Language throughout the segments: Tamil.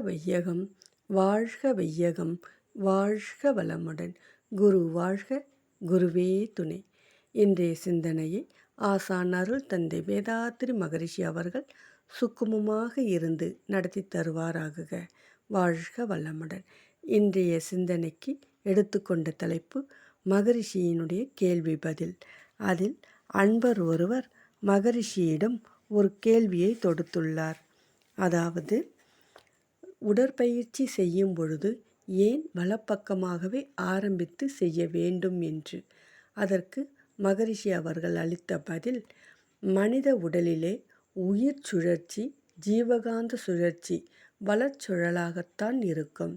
வையகம் வாழ்க வையகம் வாழ்க வளமுடன். குரு வாழ்க குருவே துணை. இன்றைய சிந்தனையை ஆசான் அருள் தந்தை வேதாத்திரி மகரிஷி அவர்கள் சுக்குமமாக இருந்து நடத்தி தருவாராகுக. வாழ்க வளமுடன். இன்றைய சிந்தனைக்கு எடுத்துக்கொண்ட தலைப்பு மகரிஷியினுடைய கேள்வி பதில். அதில் அன்பர் ஒருவர் மகரிஷியிடம் ஒரு கேள்வியை தொடுத்துள்ளார். அதாவது உடற்பயிற்சி செய்யும் பொழுது ஏன் வலப்பக்கமாகவே ஆரம்பித்து செய்ய வேண்டும் என்று? அதற்கு மகரிஷி அவர்கள் அளித்த பதில் மனித உடலிலே உயிர் சுழற்சி ஜீவகாந்த சுழற்சி வளச்சுழலாகத்தான் இருக்கும்.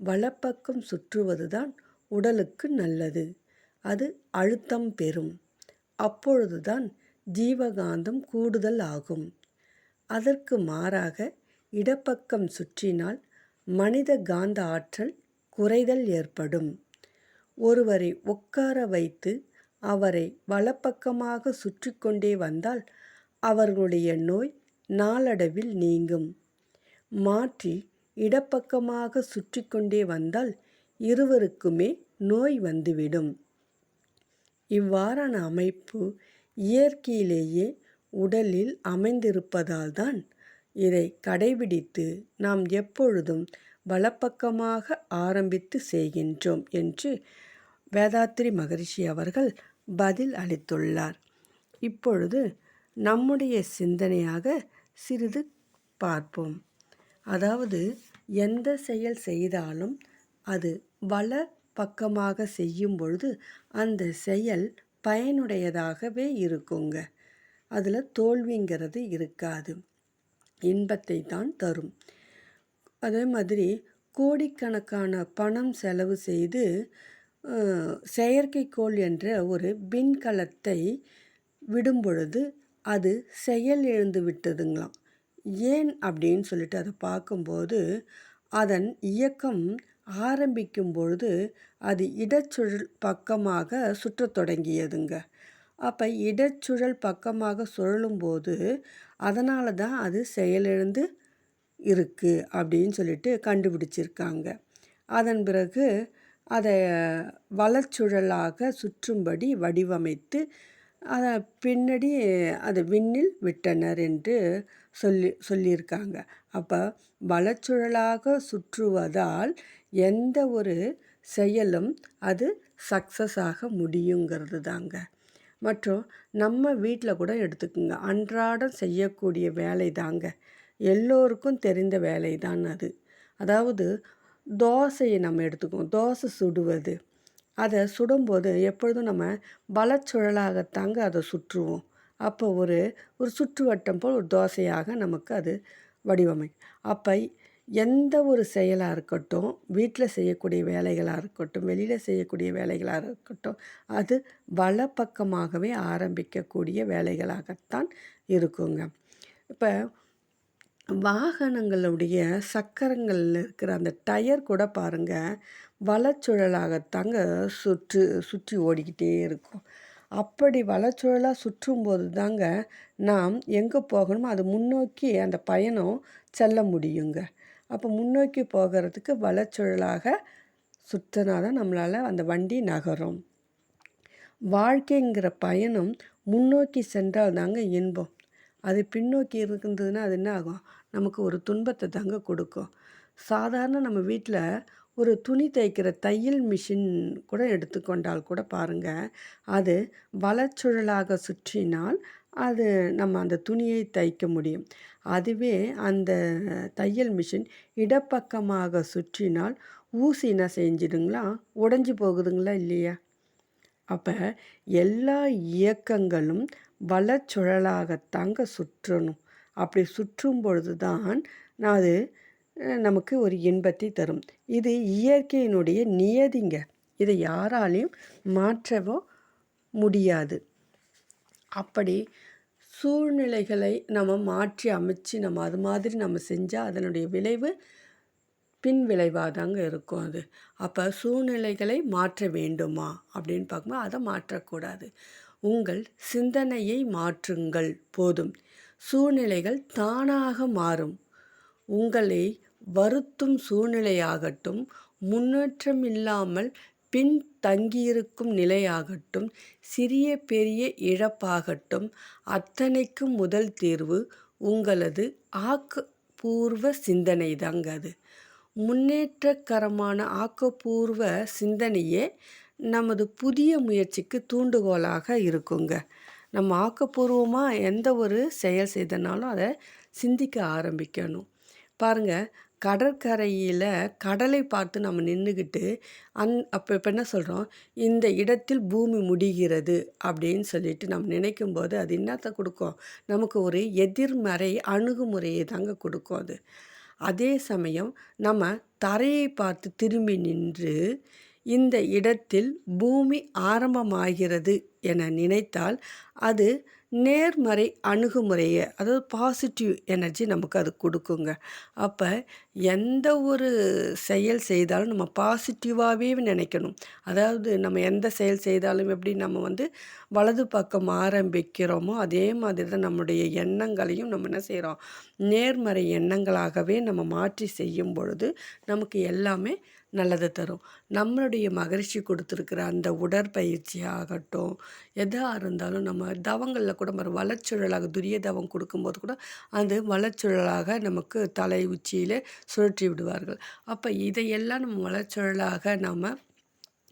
வலப்பக்கம் சுற்றுவதுதான் உடலுக்கு நல்லது. அது அழுத்தம் பெறும். அப்பொழுதுதான் ஜீவகாந்தம் கூடுதல் ஆகும். அதற்கு மாறாக இடப்பக்கம் சுற்றினால் மனித காந்த ஆற்றல் குறைதல் ஏற்படும். ஒருவரை உட்கார வைத்து அவரை வலப்பக்கமாக சுற்றி கொண்டே வந்தால் அவர்களுடைய நோய் நாளடைவில் நீங்கும். மாற்றி இடப்பக்கமாக சுற்றி கொண்டே வந்தால் இருவருக்குமே நோய் வந்துவிடும். இவ்வாறான அமைப்பு இயற்கையிலேயே உடலில் அமைந்திருப்பதால்தான் இதை கடைபிடித்து நாம் எப்பொழுதும் வலப்பக்கமாக ஆரம்பித்து செய்கின்றோம் என்று வேதாத்திரி மகரிஷி அவர்கள் பதில் அளித்துள்ளார். இப்பொழுது நம்முடைய சிந்தனையாக சிறிது பார்ப்போம். அதாவது எந்த செயல் செய்தாலும் அது வல பக்கமாக செய்யும் பொழுது அந்த செயல் பயனுடையதாகவே இருக்குங்க. அதில் தோல்விங்கிறது இருக்காது. இன்பத்தை தான் தரும். அதே மாதிரி கோடிக்கணக்கான பணம் செலவு செய்து செயற்கைக்கோள் என்ற ஒரு விண்கலத்தை விடும் பொழுது அது செயல் எழுந்து விட்டதுங்களாம். ஏன் அப்படின்னு சொல்லிட்டு அதை பார்க்கும்போது அதன் இயக்கம் ஆரம்பிக்கும் பொழுது அது இடச்சுழல் பக்கமாக சுற்றத் தொடங்கியதுங்க. அப்போ இடச்சுழல் பக்கமாக சுழலும்போது அதனால தான் அது செயலிழந்து இருக்குது அப்படின்னு சொல்லிட்டு கண்டுபிடிச்சிருக்காங்க. அதன் பிறகு அதை வளச்சுழலாக சுற்றும்படி வடிவமைத்து அதை பின்னாடி அதை விண்ணில் விட்டனர் என்று சொல்லி சொல்லியிருக்காங்க. அப்போ வளச்சுழலாக சுற்றுவதால் எந்த ஒரு செயலும் அது சக்ஸஸ் ஆக முடியுங்கிறது தாங்க மற்றும் நம்ம வீட்டில் கூட எடுத்துக்குங்க. அன்றாடம் செய்யக்கூடிய வேலை தாங்க எல்லோருக்கும் தெரிந்த வேலை தான் அது. அதாவது தோசையை நம்ம எடுத்துக்குவோம். தோசை சுடுவது. அதை சுடும்போது எப்பொழுதும் நம்ம பலச்சுழலாகத்தாங்க அதை சுற்றுவோம். அப்போ ஒரு ஒரு சுற்றுவட்டம் போல் ஒரு தோசையாக நமக்கு அது வடிவமை அப்போ எந்த ஒரு செயலாக இருக்கட்டும் வீட்டில் செய்யக்கூடிய வேலைகளாக இருக்கட்டும் வெளியில் செய்யக்கூடிய வேலைகளாக இருக்கட்டும் அது வலப்பக்கமாகவே ஆரம்பிக்கக்கூடிய வேலைகளாகத்தான் இருக்குங்க. இப்போ வாகனங்களுடைய சக்கரங்களில் இருக்கிற அந்த டயர் கூட பாருங்கள் வலச்சுழலாகத்தாங்க சுற்று சுற்றி ஓடிக்கிட்டே இருக்கும். அப்படி வலச்சுழலாக சுற்றும்போது தாங்க நாம் எங்கே போகணுமோ அது முன்னோக்கி அந்த பயணம் செல்ல முடியுங்க. அப்போ முன்னோக்கி போகிறதுக்கு வலச்சுழலாக சுற்றினா தான் நம்மளால் அந்த வண்டி நகரும். வாழ்க்கைங்கிற பயணம் முன்னோக்கி சென்றால் தாங்க இன்பம். அது பின்னோக்கி இருந்ததுன்னா அது என்ன ஆகும்? நமக்கு ஒரு துன்பத்தை தாங்க கொடுக்கும். சாதாரண நம்ம வீட்டில் ஒரு துணி தைக்கிற தையல் மிஷின் கூட எடுத்துக்கொண்டால் கூட பாருங்கள் அது வலச்சுழலாக சுற்றினால் அது நம்ம அந்த துணியை தைக்க முடியும். அதுவே அந்த தையல் மிஷின் இடப்பக்கமாக சுற்றினால் ஊசி என்ன செஞ்சிடுங்களா? உடஞ்சி போகுதுங்களா இல்லையா? அப்போ எல்லா இயக்கங்களும் வளச்சுழலாகத்தாங்க சுற்றணும். அப்படி சுற்றும் பொழுது தான் அது நமக்கு ஒரு இன்பத்தை தரும். இது இயற்கையினுடைய நியதிங்க. இதை யாராலையும் மாற்றவோ முடியாது. அப்படி சூழ்நிலைகளை நம்ம மாற்றி அமைச்சு நம்ம அது மாதிரி நம்ம செஞ்சால் அதனுடைய விளைவு பின் விளைவாக தாங்க இருக்கும் அது. அப்போ சூழ்நிலைகளை மாற்ற வேண்டுமா? அப்படின்னு பார்க்கும்போது அதை மாற்றக்கூடாது. உங்கள் சிந்தனையை மாற்றுங்கள் போதும். சூழ்நிலைகள் தானாக மாறும். உங்களை வருத்தும் சூழ்நிலையாகட்டும் முன்னேற்றம் இல்லாமல் பின் தங்கியிருக்கும் நிலையாகட்டும் சிறிய பெரிய இழப்பாகட்டும் அத்தனைக்கும் முதல் தீர்வு உங்களது ஆக்கப்பூர்வ சிந்தனை தாங்க அது. முன்னேற்றகரமான ஆக்கப்பூர்வ சிந்தனையே நமது புதிய முயற்சிக்கு தூண்டுகோலாக இருக்குங்க. நம்ம ஆக்கப்பூர்வமாக எந்த ஒரு செயல் செய்தனாலும் அதை சிந்திக்க ஆரம்பிக்கணும். பாருங்கள் கடற்கரையில் கடலை பார்த்து நம்ம நின்றுக்கிட்டு அந் அப்போ இப்போ என்ன சொல்கிறோம் இந்த இடத்தில் பூமி முடிகிறது அப்படின்னு சொல்லிட்டு நம்ம நினைக்கும் போது அது என்னத்தை கொடுக்கும்? நமக்கு ஒரு எதிர்மறை அணுகுமுறையை தாங்க கொடுக்கும் அது. அதே சமயம் நம்ம தரையை பார்த்து திரும்பி நின்று இந்த இடத்தில் பூமி ஆரம்பமாகிறது என நினைத்தால் அது நேர்மறை அணுகுமுறையை அதாவது பாசிட்டிவ் எனர்ஜி நமக்கு அது கொடுக்குங்க. அப்போ எந்த ஒரு செயல் செய்தாலும் நம்ம பாசிட்டிவாகவே நினைக்கணும். அதாவது நம்ம எந்த செயல் செய்தாலும் எப்படி நம்ம வந்து வலது பக்கம் ஆரம்பிக்கிறோமோ அதே மாதிரி தான் நம்முடைய எண்ணங்களையும் நம்ம என்ன செய்கிறோம் நேர்மறை எண்ணங்களாகவே நம்ம மாற்றி செய்யும் பொழுது நமக்கு எல்லாமே நல்லதை தரும். நம்மளுடைய மகிழ்ச்சி கொடுத்துருக்குற அந்த உடற்பயிற்சி ஆகட்டும் எதாக இருந்தாலும் நம்ம தவங்களில் கூட மறு வளச்சுழலாக துரிய தவம் கொடுக்கும்போது கூட அது வளச்சுழலாக நமக்கு தலை உச்சியில் சுழற்றி விடுவார்கள். அப்போ இதையெல்லாம் நம்ம வளச்சுழலாக நம்ம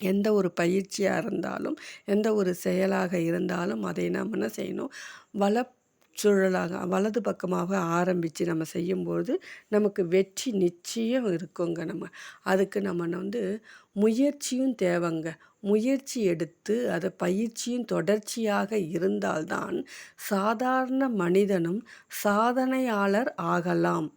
எந்த ஒரு பயிற்சியாக இருந்தாலும் எந்த ஒரு செயலாக இருந்தாலும் அதை நாம் என்ன செய்யணும்? வள சுழலாக வலது பக்கமாக ஆரம்பித்து நம்ம செய்யும்போது நமக்கு வெற்றி நிச்சயம் இருக்குங்க நம்ம. அதுக்கு நம்ம வந்து முயற்சியும் தேவைங்க. முயற்சி எடுத்து அதை பயிற்சியும் தொடர்ச்சியாக இருந்தால்தான் சாதாரண மனிதனும் சாதனையாளர் ஆகலாம்.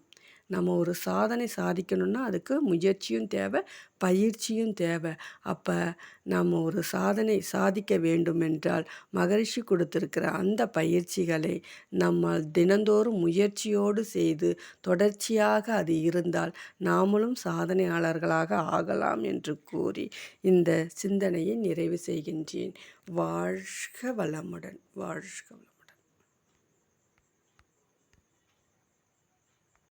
நம்ம ஒரு சாதனை சாதிக்கணும்னா அதுக்கு முயற்சியும் தேவை பயிற்சியும் தேவை. அப்போ நம்ம ஒரு சாதனை சாதிக்க வேண்டும் என்றால் மகரிஷி கொடுத்துருக்கிற அந்த பயிற்சிகளை நம்ம தினந்தோறும் முயற்சியோடு செய்து தொடர்ச்சியாக அது இருந்தால் நாமளும் சாதனையாளர்களாக ஆகலாம் என்று கூறி இந்த சிந்தனையை நிறைவு செய்கின்றேன். வாழ்க வளமுடன். வாழ்க வளம்